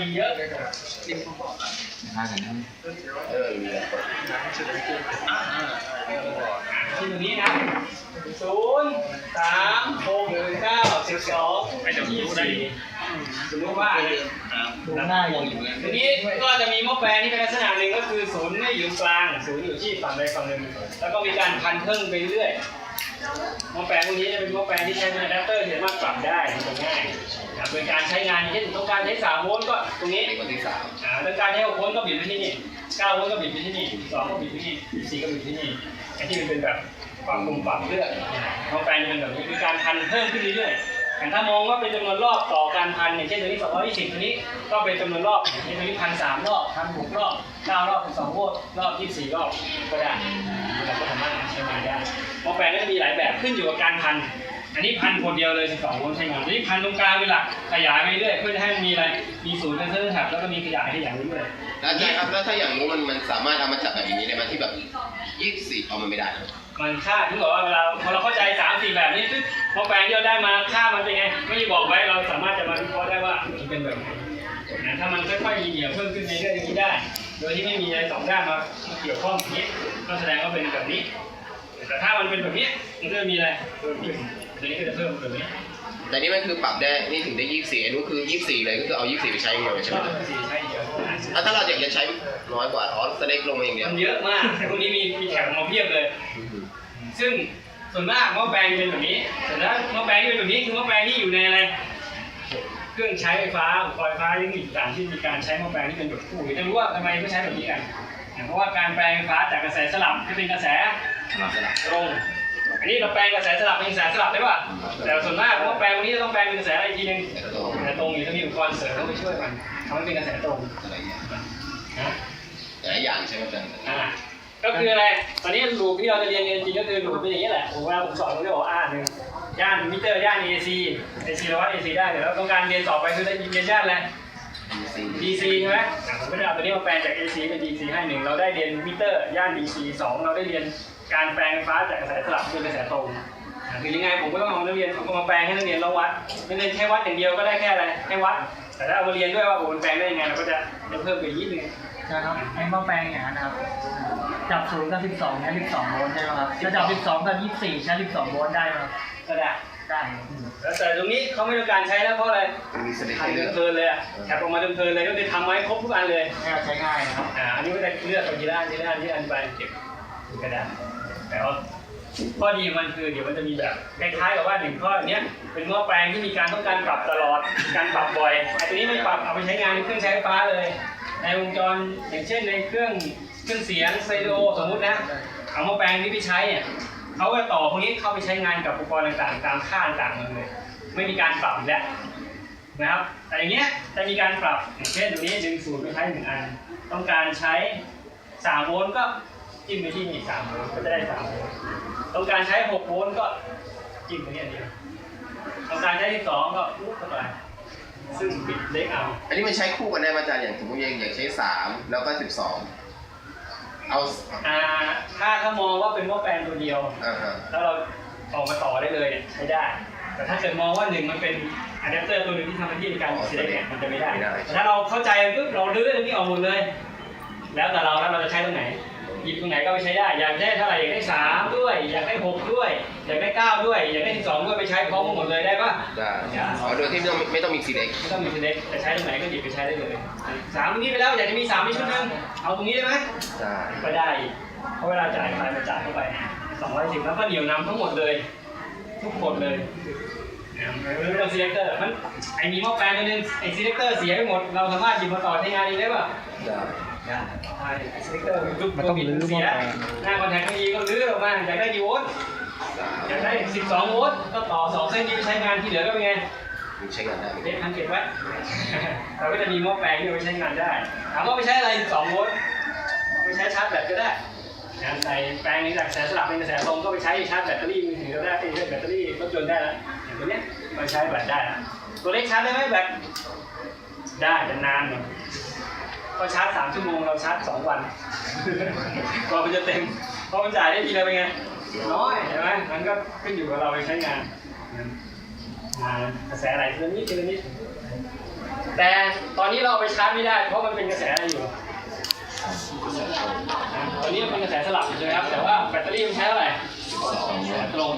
มีเยอะห้ากันนะเออมีแล้วที่ตรงนี้นะศูนย์สามหกเก้าสิบสองยี่สิบสี่สมมติว่าเนี่ยดูหน้ายังอยู่ทีนี้ก็จะมีหม้อแปลงที่เป็นลักษณะหนึ่งก็คือศูนย์ไม่อยู่กลางศูนย์อยู่ที่ฝั่งใดฝั่งหนึ่งแล้วก็มีการพันเครื่องไปเรื่อยหม้อแปลงพวกนี้จะเป็นหม้อแปลงที่ใช้เป็นอะแดปเตอร์ที่สามารถปรับได้ นะเป็นการใช้งานเช่นต้องการใช้สามโวลต์ก็ตรงนี้เป็นคนที่สามอ่าต้องการใช้หกโวลต์ก็บิดไปที่นี่เก้าโวลต์ก็บิดไปที่นี่สองก็บิดไปที่นี่สี่ก็บิดไปที่นี่ไอ้ที่มันเป็นแบบปรับปุ่มปรับเลือกหม้อแปลงจะเป็นแบบนี้คือการพันเพิ่มขึ้นเรื่อยๆแต่ถ้ามองว่าเป็นจำนวนรอบต่อการพันอย่างเช่นตัวนี้220ตัวนี้ก็เป็นจำนวนรอบอย่างเช่นตัวนี้พันสามรอบพันหกรอบเก้ารอบเป็นสองโวลต์รอบยี่สิบสี่รอบก็ได้เราก็สามารถใช้งานได้หม้อแปลงก็จะมีหลายแบบขึ้นอยู่กับการพัน อันนี้พันคนเดียวเลย12โวลต์ใช้งานอันนี้พันตรงกลางเป็นหลักขยายไปเรื่อยเพื่อจะให้มันมีอะไรมีศูนย์เซนเซอร์แท็บแล้วก็มีขยายให้อย่างนี้ด้วยแล้วอาจารย์ครับแล้วถ้าอย่างนู้นมันมันสามารถเอามาจับแบบนี้ได้ไหมที่แบบยี่สิบสี่เอามันไม่ได้นะมันค่าที่บอกว่าเวลาพอเราเข้าใจ3 4แบบนี้ปึ๊บพอแปลงที่เราได้มาค่ามันเป็นไง ไม่ได้บอกไว้เราสามารถจะมาวิเคราะห์ได้ว่ามันเป็นแบบไหนนะถ้ามันค่อยๆมีเหนียวเพิ่มขึ้นเรื่อยๆอย่างนี้ได้ โดยที่ไม่มีอะไรสองด้านมาเกี่ยวข้องอย่างนี้ก็แสดงว่าเป็นแบบนี้ แต่ถ้ามันเป็นแบบนี้มันก็จะมีอะไรเพิ่มขึ้น ตัวนี้ก็จะเพิ่มแบบนี้แต่นี่มันคือปรับได้ นี่ถึงได้ยี่สิบสี่อันนู้นคือยี่สิบสี่เลย ก็คือเอายี่สิบสี่ไปใช้อย่างเดียวเลยใช่ไหมก็สีใช้เยอะแล้วถ้าเราอยากจะใช้น้อยกว่าอ๋อสเล็กลงมาอย่างเดียวมันเยอะมากแต่พวกนี้มีมีแถบมาเพียบเลย ซึ่งส่วนมากหม้อแปลงเป็นแบบนี้แต่ถ้าหม้อแปลงที่เป็นแบบนี้คือหม้อแปลงที่อยู่ในอะไร เครื่องใช้ไฟฟ้าอุปกรณ์ไฟฟ้ายังมีต่างที่มีการใช้หม้อแปลงที่เป็นแบบคู่จะรู้ว่าทำไมเขาใช้แบบนี้กัน เพราะว่าการแปลงไฟฟ้าจากกระแสสลับให้เป็นกระแสมาสลับตรง อันนี้เราแปลงกระแสสลับเป็นกระแสสลับได้ป่ะแต่ส่วนมากหม้อแปลงตรงนี้จะต้องแปลงเป็นกระแสอะไรอีกทีนึงแต่ก็ต้องกระแสตรงอยู่ต้องมีอุปกรณ์เสริมเข้าไปช่วยมันทำให้เป็นกระแสตรงอะไรอย่างเงี้ยนะแต่ละอย่างใช่ไหมอาจารย์อ่าก็คืออะไร ตอนนี้ลูปที่เราจะเรียนกันจริงๆก็คือลูปเป็นอย่างนี้แหละผมว่าผมสอนผมจะบอกว่าอ่าหนึ่งย่านมิเตอร์ย่าน AC AC เราวัด AC ได้เดี๋ยวเราต้องการเรียนต่อไปคือได้เรียนย่านอะไร DC ใช่ไหมอะผมก็จะเอาตัวนี้มาแปลงจาก AC เป็น DC ให้หนึ่งเราได้เรียนมิเตอร์ย่าน DC สองเราได้เรียน การแปลงไฟฟ้าจากกระแสสลับเป็นกระแสตรงอะคือยังไงผมก็ต้องเอานักเรียนเอามาแปลงให้นักเรียนเราวัดนักเรียนแค่วัดอย่างเดียวก็ได้แค่อะไรแค่วัด แต่ถ้าเอามาเรียนด้วยว่าผมมันแปลงได้ยังไงเราก็จะจะเพิ่มไปอีกนิดนึงนะครับไอ้หม้อแปลงอย่างนั้นนะครับจับศูนย์กับสิบสองใช้สิบสองโวลต์ใช่ไหมครับจะจับสิบสองกับยี่สิบสี่ใช้สิบสองโวลต์ได้ไหมครับก็ได้ได้ครับแล้วแต่ตรงนี้เขาไม่ต้องการใช้แล้วเพราะอะไรมันมีสเล็กทำให้เลือกเพลินๆเลยอะแคปออกมาเพลินๆเลยก็คือทำไว้ครบทุกอันเลยให้เราใช้ง่ายนะครับอ่าอันนี้ก็จะเลือกไปทีละอันทีละอันทีละอันไปเก็บก็ได้ แต่ว่าข้อดีมันคือเดี๋ยวมันจะมีแบบคล้ายๆกับว่าหนึ่งข้อเนี้ยเป็นหม้อแปลงที่มีการต้องการปรับตลอดการปรับบ่อยไอ้ตัวนี้ไม่ปรับเอาไปใช้งานในเครื่องใช้ไฟฟ้าเลย ในวงจรอย่างเช่นในเครื่องเครื่องเสียงสเตอริโอสมมุตินะเอาหม้อแปลงที่พี่ใช้เนี่ยเขาก็ต่อพวกนี้เข้าไปใช้งานกับอุปกรณ์ต่างๆ ตามค่าต่างๆมันเลยไม่มีการปรับแล้วนะครับแต่อย่างเงี้ยจะมีการปรับอย่างเช่นตรงนี้ดึงสูตรไปใช้หนึ่งอัน ต้องการใช้3โวลต์ก็ จิ้มไปที่นี่3โวลต์ก็จะได้3โวลต์ต้องการใช้6โวลต์ก็จิ้มไปที่อันเดียวต้องการใช้12ก็ปุ๊บเข้าไปซึ่งปิดเล็กเอา อันนี้มันใช้คู่กันได้ไหมอาจารย์อย่างสมมติอย่างอย่างใช้สามแล้วก็สิบสองเอาอ่าถ้าเขามองว่าเป็นหม้อแปลงตัวเดียว อ่าฮะแล้วเราออกมาต่อได้เลยเนี่ยใช้ได้ แต่ถ้าเกิดมองว่าหนึ่งมันเป็นอะแดปเตอร์ตัวหนึ่งที่ทำหน้าที่ในการเสียเนี่ยมันจะไม่ได้แต่ถ้าเราเข้าใจปุ๊บเราลื้อตรงนี้ออกหมดเลย แล้วแต่เราแล้วเราจะใช้ตรงไหน หยิบตรงไหนก็ไปใช้ได้ อยากได้เท่าไหร่อยากได้สามด้วย อยากได้หกด้วย อยากได้เก้าด้วย อยากได้สิบสองด้วยไปใช้พร้อมกันหมดเลยได้ปะ ได้อ๋อโดยที่ไม่ต้องไม่ต้องมีสีเล็กไม่ต้องมีทีเล็กแต่ใช้ตรงไหนก็หยิบไปใช้ได้เลยสามตรงนี้ไปแล้วอยากจะมีสามในชุดหนึงเอาตรงนี้ได้ไหมได้ก็ได้อีกเพราะเวลาจ่ายไฟมาจ่ายเข้าไป210แล้วก็เหนียวนำทั้งหมดเลย ทุกคนเลยไม่ต้องซีเลคเตอร์มันไอ้มีหม้อแปลงตัวนึงไอ้ซีเลคเตอร์เสียไปหมดเราสามารถหยิบมาต่อใช้งานเองได้ป่ะได้ ได้ใช่ซีเลคเตอร์ยุบมันต้องรื้อหม้อแปลง หน้าคอนแทคไม่ดีก็รื้อออกมาอยากได้กี่โวลต์อยากได้ 12 โวลต์ก็ต่อ 2 เส้นนี้ไปใช้งานที่เหลือก็เป็นไงมันใช้งานได้เก็บพันเก็บไว้ เราก็จะมีหม้อแปลงที่เอาไปใช้งานได้ ถามว่าไปใช้อะไร 12 โวลต์ไปใช้ชาร์จแบตก็ได้งานใส่แปลงนี้จากกระแสสลับเป็นกระแสตรงก็ไปใช้ชาร์จแบตเตอรี่มือถือก็ได้ไอ้เรื่องแบตเตอรี่รถยนต์ได้แล้วอย่างตัวเนี้ยมาใช้แบตได้แล้วตัวเล็กชาร์จได้ไหมแบตได้แต่นานหน่อย ก็ชาร์จ3ชั่วโมงเราชาร์จ2วันกว่ามันจะเต็มเพราะมันจ่ายได้ทีละเป็นไงน้อยใช่ไหมมันก็ขึ้นอยู่กับเราไปใช้งานอ่ากระแสไหลทีละนิดทีละนิดแต่ตอนนี้เราเอาไปชาร์จไม่ได้ เพราะมันเป็นกระแสอะไรอยู่นะตอนนี้มันเป็นกระแสสลับอยู่ใช่ไหมครับ แต่ว่าแบตเตอรี่มันใช้เท่าไหร่กระแสตรง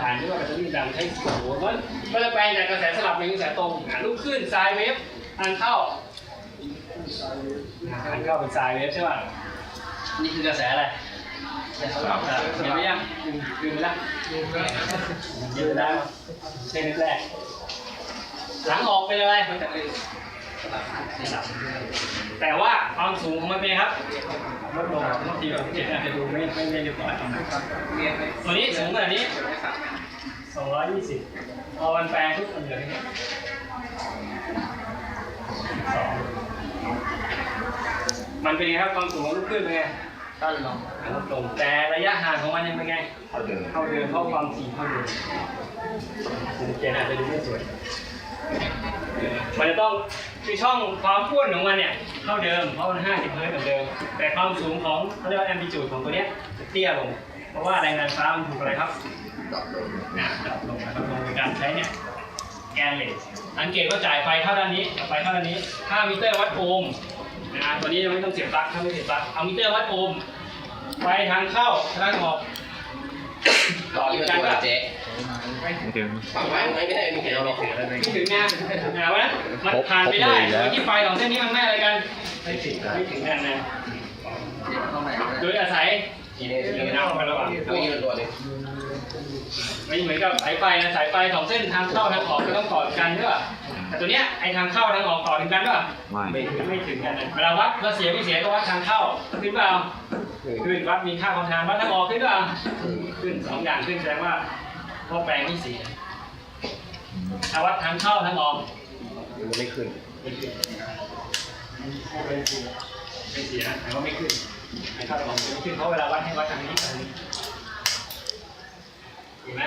ฐานที่ว่าแบตเตอรี่ดังใช้โอ้โหเพราะก็จะแปลงจากกระแสสลับเป็นกระแสตรงอะลูกขึ้นไซน์เวฟทางเข้า ทางเข้าเป็นไซน์เวฟใช่ป่ะ นี่คือกระแสอะไรเห็นไหมยังคืนไปแล้วยืนแล้วเส้นแรกหลังออกเป็นอะไรมันจะเป็นแต่ว่าความสูงของมันเป็นครับลดลงบางทีแบบเจ็ดอาจจะดูไม่ไม่เรียบร้อยตัวนี้สูงขนาดนี้สองร้อยยี่สิบพอมันแปลงทุกคนเหลือแค่สอง มันเป็นไงครับความสูงของลูกคลื่นเป็นไงตั้นลงลดลงแต่ระยะห่างของมันยังเป็นไง เท่าเดิมเท่าเดิมเท่าความถี่เท่าเดิมคุณเจนอาจจะดูไม่สวย มันจะต้องคือช่องความพ้วนของมันเนี่ยเท่าเดิมเพราะมัน 50เฮิร์ตซ์เหมือนเดิม แต่ความสูงของเขาเรียกว่าแอมพลิจูดของตัวเนี้ยเตี้ยลง เพราะว่าแรงดันฟ้ามันถูกอะไรครับดรอปลงนะดรอปลงนะครับลงในการใช้เนี่ยแกนเหล็ก สังเกตว่าจ่ายไฟเข้าด้านนี้ไฟเข้าด้านนี้ถ้ามิเตอร์วัดโอห์มนะตัวนี้ยังไม่ต้องเสียบปลั๊กถ้าไม่เสียบปลั๊กเอามิเตอร์วัดโอห์มไฟทางเข้าทางออกต่อนี่กัมันนตัวก็เจ๊ไม่ถึงฝั่งไว้ไม่ได้ไม่เห็นเราไม่ถือแล้วไม่ถึงนะนะว่ามันผ่านไปได้โดยที่ไฟสองเส้นนี้มันไม่อะไรกันไม่ถึงไม่ถึงกันนะเข้ามาโดยอาศัยทีนี้ทีเรื่นี้องน้ำกันระหว่างตัวนี้มันตัวนี้ ไม่เหมือนกับสายไฟนะสายไฟสองเส้นทางเข้าทางออกก็ต้องต่อกันด้วยแต่ตัวเนี้ยไอทางเข้าทางออกต่อถึงกันด้วยไม่ไม่ไม่ถึงกันเวลาวัดเราเสียไม่เสียก็วัดทางเข้าขึ้นเปล่าขึ้นวัดมีค่าความทางวัดทางออกขึ้นเปล่าขึ้นสองอย่างขึ้นแสดงว่าพอแปลงที่เสียถ้าวัดทางเข้าทางออกไม่ขึ้นไม่ขึ้นไม่เสียแต่ว่าไม่ขึ้นไม่เข้าทางออกไม่ขึ้นเพราะเวลาวัดให้วัดทางนี้ทางนี้ เห็นไหม